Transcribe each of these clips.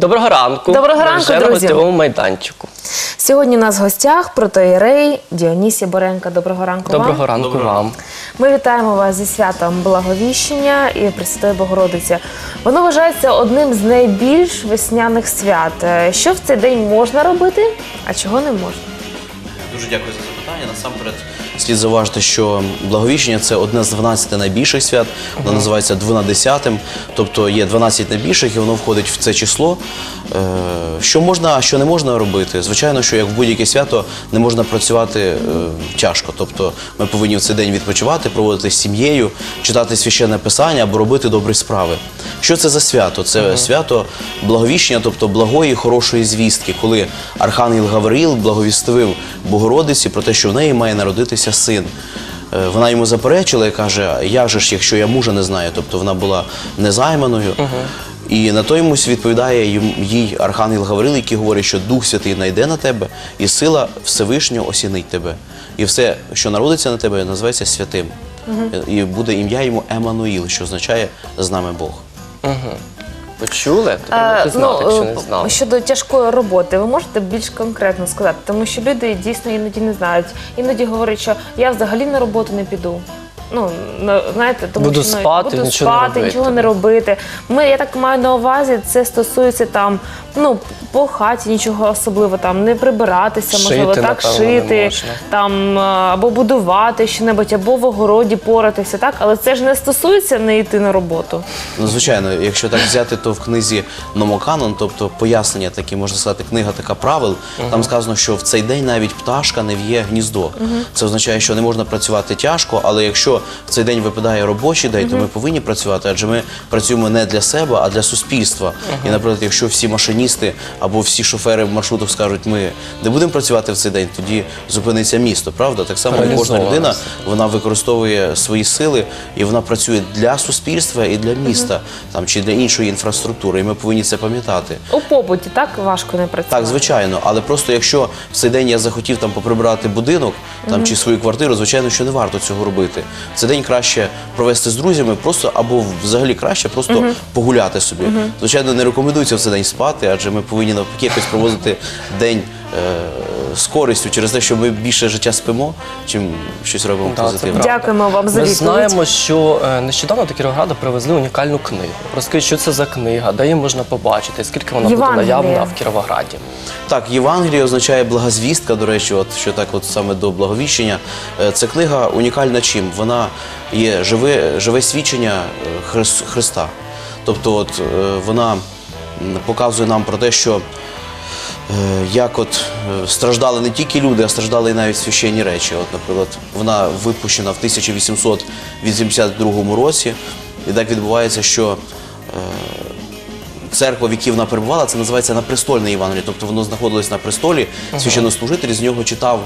Доброго ранку. Доброго ранку, вже на друзі. гостьовому майданчику. Сьогодні у нас в гостях протоєрей Діонісій Боренка. Доброго ранку Доброго вам. ранку вам. Ми вітаємо вас зі святом Благовіщення і Пресвятої Богородиці. Воно вважається одним з найбільш весняних свят. Е, Що в цей день можна робити, а чого не можна? Дуже дякую за запитання. Насамперед слід зауважити, що благовіщення це одне з 12 найбільших свят. Воно називається дванадесятим, тобто є 12 найбільших, і воно входить в це число. Е, Що можна, а що не можна робити? Звичайно, що як в будь-яке свято не можна працювати е, тяжко. Тобто ми повинні в цей день відпочивати, проводити з сім'єю, читати священне писання або робити добрі справи. Що це за свято? Це свято благовіщення, тобто благої, хорошої звістки, коли Архангел Гавриїл благовістив Богородиці про те, що в неї має народитися син. Е, Вона йому заперечила і каже: як же ж, якщо я мужа не знаю? Тобто вона була незайманою. І на то йомусь відповідає їй Архангел Гаврил, який говорить, що Дух Святий найде на тебе, і сила Всевишнього осінить тебе. І все, що народиться на тебе, називається святим. І буде ім'я йому Еммануїл, що означає з нами Бог. Почули? Треба Е, знати, якщо не е, знали. Щодо тяжкої роботи, ви можете більш конкретно сказати, тому що люди дійсно іноді не знають. Іноді говорять, що я взагалі на роботу не піду. Ну, знаєте, тому Буду що ну, спати, буду нічого не робити. нічого не робити. Ми, я так маю на увазі, це стосується там, ну, по хаті нічого особливо там, не прибиратися, Шити, можливо, так напевно, не шити, можна. там або будувати щось, або в огороді поратися, так? Але це ж не стосується не йти на роботу. Ну, звичайно, якщо так взяти, то в книзі Номоканон, тобто пояснення такі, можна сказати, книга така правил, там сказано, що в цей день навіть пташка не в'є гніздо. Це означає, що не можна працювати тяжко, але якщо в цей день випадає робочий день, то ми повинні працювати, адже ми працюємо не для себе, а для суспільства. І, наприклад, якщо всі машиністи або всі шофери в маршрутах скажуть, ми не будемо працювати в цей день, тоді зупиниться місто, правда? Так само кожна людина вона використовує свої сили і вона працює для суспільства і для міста, там чи для іншої інфраструктури. І ми повинні це пам'ятати. У побуті так важко не працювати. Так, звичайно, але просто якщо в цей день я захотів там поприбирати будинок там чи свою квартиру, звичайно, що не варто цього робити. Цей день краще провести з друзями, просто або взагалі краще просто погуляти собі. Звичайно, не рекомендується в цей день спати, адже ми повинні навпаки якось проводити день. Е, З користю через те, що ми більше життя спимо, чим щось робимо це позитивне. правда. Дякуємо вам за Ми відповідь. знаємо, що е, нещодавно до Кіровограда привезли унікальну книгу. Розкажіть, що це за книга, де її можна побачити, скільки вона буде Євангеліє. наявна в Кіровограді. Так, Євангеліє означає благозвістка, до речі, от що так, от саме до благовіщення. Е, Це книга унікальна чим? Вона є живе, живе свідчення е, Хрис- Христа. Тобто, от е, вона м, показує нам про те, що як от е, страждали не тільки люди, а страждали і навіть священні речі. От, наприклад, вона випущена в 1882 році, і так відбувається, що церква, в якій вона перебувала, це називається напрестольне Євангеліє. Тобто воно знаходилось на престолі. Священнослужитель з нього читав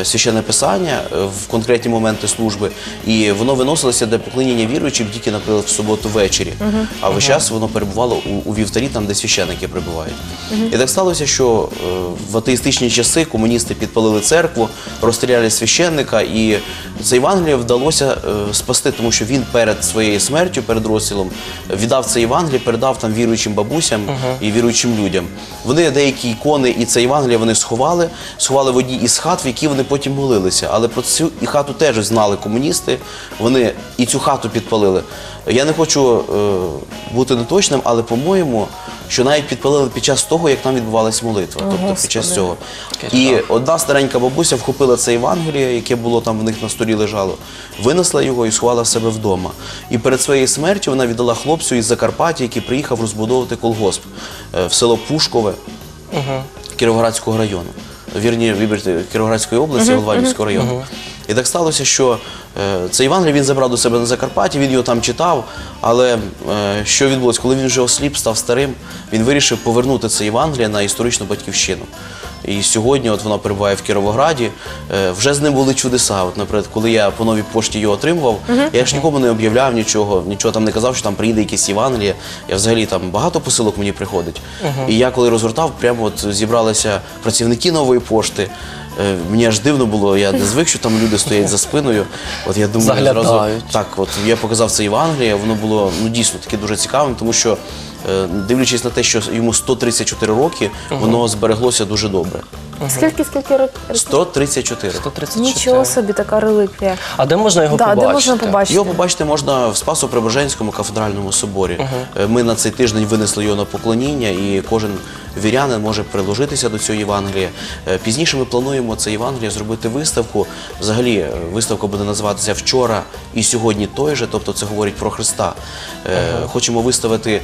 е, священне писання е, в конкретні моменти служби, і воно виносилося для поклоніння віруючих тільки, наприклад, в суботу ввечері. А весь час воно перебувало у, у вівтарі, там, де священники прибувають. І так сталося, що е, в атеїстичні часи комуністи підпалили церкву, розстріляли священника, і це Євангеліє вдалося е, спасти, тому що він перед своєю смертю, перед розстрілом, віддав це Євангеліє, передав там віруючим бабусям і віруючим людям. Вони деякі ікони і це Євангеліє вони сховали, сховали в одній із хат, в якій вони потім молилися. Але про цю і хату теж знали комуністи. Вони і цю хату підпалили. Я не хочу е, бути неточним, але по-моєму, що навіть підпалили під час того, як там відбувалась молитва. тобто під час цього. І одна старенька бабуся вхопила це Євангеліє, яке було там в них на столі лежало, винесла його і сховала в себе вдома. І перед своєю смертю вона віддала хлопцю із Закарпаття, який приїхав розбудовувати колгосп е, в село Пушкове Кіровоградського району. Вірні, вибачте, Кіровоградської області, Голванівського району. І так сталося, що е, цей Євангелій він забрав до себе на Закарпатті, він його там читав. Але е, що відбулося, коли він вже осліп, став старим, він вирішив повернути це Євангеліє на історичну батьківщину. І сьогодні от воно перебуває в Кіровограді. Е, Вже з ним були чудеса. От, наприклад, коли я по новій пошті його отримував, я ж нікому не об'являв нічого, нічого там не казав, що там приїде якесь Євангеліє. Я взагалі там багато посилок мені приходить. І я коли розгортав, прямо от зібралися працівники нової пошти. Е, Мені аж дивно було, я не звик, що там люди стоять за спиною. От я думаю, Заглядають. зразу так, от я показав це Євангеліє, воно було ну дійсно таке дуже цікавим, тому що е, дивлячись на те, що йому 134 роки, воно збереглося дуже добре. Скільки, скільки років? 134. 134. Нічого собі, така реліквія. А де можна його Да, побачити? де можна побачити? Його побачити можна в Спасо-Преображенському кафедральному соборі. Е, Ми на цей тиждень винесли його на поклоніння, і кожен вірянин може приложитися до цього Євангелія. Е, Пізніше ми плануємо це Євангеліє зробити виставку. Взагалі, е, виставка буде називатися Вчора і сьогодні той же, тобто це говорить про Христа. Е, Хочемо виставити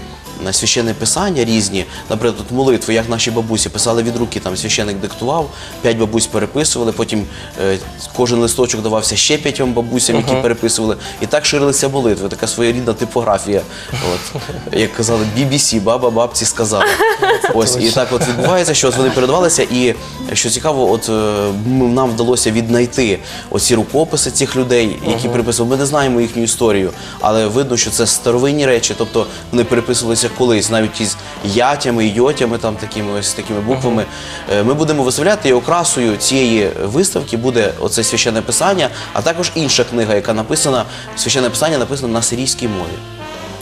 священне писання різні, наприклад, молитви, як наші бабусі писали від руки, там священник диктував, п'ять бабусь переписували, потім е, кожен листочок давався ще п'ятьом бабусям, які переписували. І так ширилися молитви, така своєрідна типографія. От, як казали, BBC, баба бабці сказала. Ось і так от відбувається, що от вони передавалися, і що цікаво, от е, м- нам вдалося віднайти оці рукописи цих людей, які переписували. Ми не знаємо їхню історію, але видно, що це старовинні речі, тобто вони переписувалися колись, навіть із ятями, йотями, там такими ось такими буквами. Е, Ми будемо виставляти і окрасою цієї виставки буде оце священне писання, а також інша книга, яка написана, священне писання написано на сирійській мові.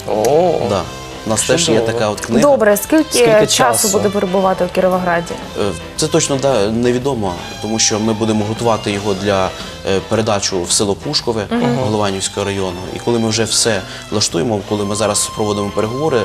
О, Да. У нас теж є Чудово. така от книга. Добре, скільки, Скільки часу часу? буде перебувати в Кіровограді? Е, Це точно да, невідомо, тому що ми будемо готувати його для е, передачу в село Пушкове Голованівського району. І коли ми вже все влаштуємо, коли ми зараз проводимо переговори е,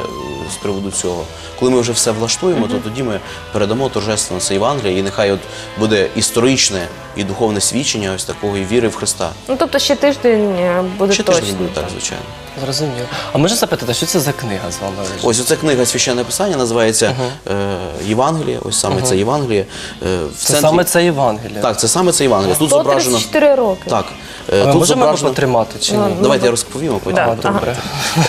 з приводу цього, коли ми вже все влаштуємо, то тоді ми передамо торжественно це Євангеліє, і нехай от буде історичне і духовне свідчення ось такої віри в Христа. Ну тобто ще тиждень е, буде Ще точно. тиждень буде так, звичайно. зрозуміло. А можна запитати, що це за книга з? Ось оця книга священне писання називається е, Євангеліє. Ось саме це Євангеліє. Е, в Це саме це Євангеліє. Так, це саме це Євангеліє. Тут зображено 134 роки. Так. Е, Ми Тут можемо його зображено... тримати чи ні? Давайте я розповім, а потім. Да, потім. добре.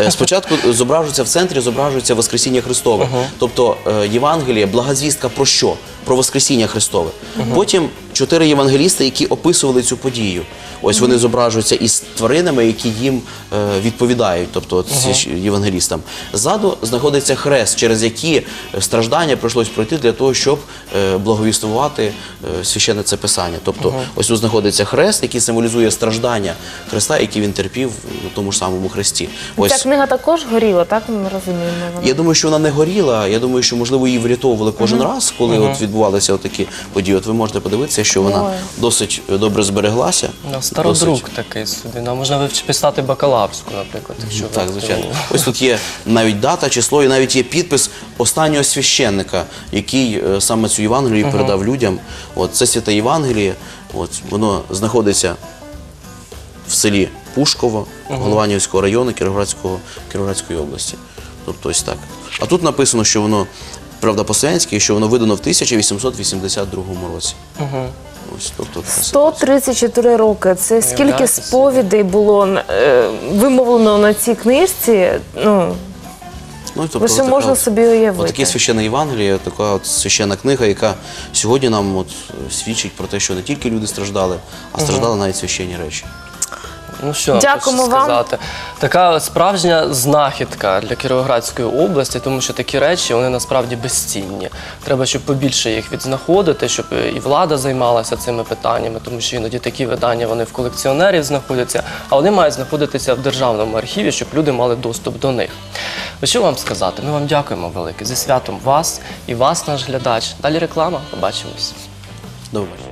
Е, Спочатку зображується в центрі, зображується Воскресіння Христове. Тобто е, Євангеліє, благозвістка про що? Про Воскресіння Христове. Потім чотири євангелісти, які описували цю подію. Ось вони зображуються із тваринами, які їм е, відповідають, тобто от ці євангелістам. Ззаду знаходиться хрест, через які страждання прийшлось пройти для того, щоб е, благовістувати е, священне це писання. Тобто, ось тут знаходиться хрест, який символізує страждання Христа, які він терпів у тому ж самому хресті. Ось Ця книга також горіла, так ми розуміємо. вона? я думаю, що вона не горіла. Я думаю, що можливо її врятовували кожен раз, коли от відбувалися такі події. От ви можете подивитися, що вона Ой. досить добре збереглася. Ну, Стародрук Досить- такий собі. Ну, можна вивч- писати бакалаврську, наприклад, якщо ви Так, звичайно. Ось тут є навіть дата, число, і навіть є підпис останнього священника, який е, саме цю Євангелію передав людям. От це святе Євангеліє. От воно знаходиться в селі Пушково, Голованівського району Кіровоградської області. Тобто ось так. А тут написано, що воно правда по-слов'янськи, що воно видано в 1882 році. Ось, тобто, така ситуація. 134 роки. Це скільки Уявляєте собі? сповідей було е, вимовлено на цій книжці? Ну, Ну, і тобто, лише така можна от- собі уявити. Отаке священне Євангеліє, така от священна книга, яка сьогодні нам от е, свідчить про те, що не тільки люди страждали, а страждали навіть священні речі. Ну що, Дякуємо хочу вам. сказати. Така справжня знахідка для Кіровоградської області, тому що такі речі вони насправді безцінні. Треба, щоб побільше їх відзнаходити, щоб і влада займалася цими питаннями, тому що іноді такі видання вони в колекціонерів знаходяться, а вони мають знаходитися в державному архіві, щоб люди мали доступ до них. Що вам сказати? Ми вам дякуємо велике зі святом вас і вас, наш глядач. Далі реклама. Побачимось. Добре.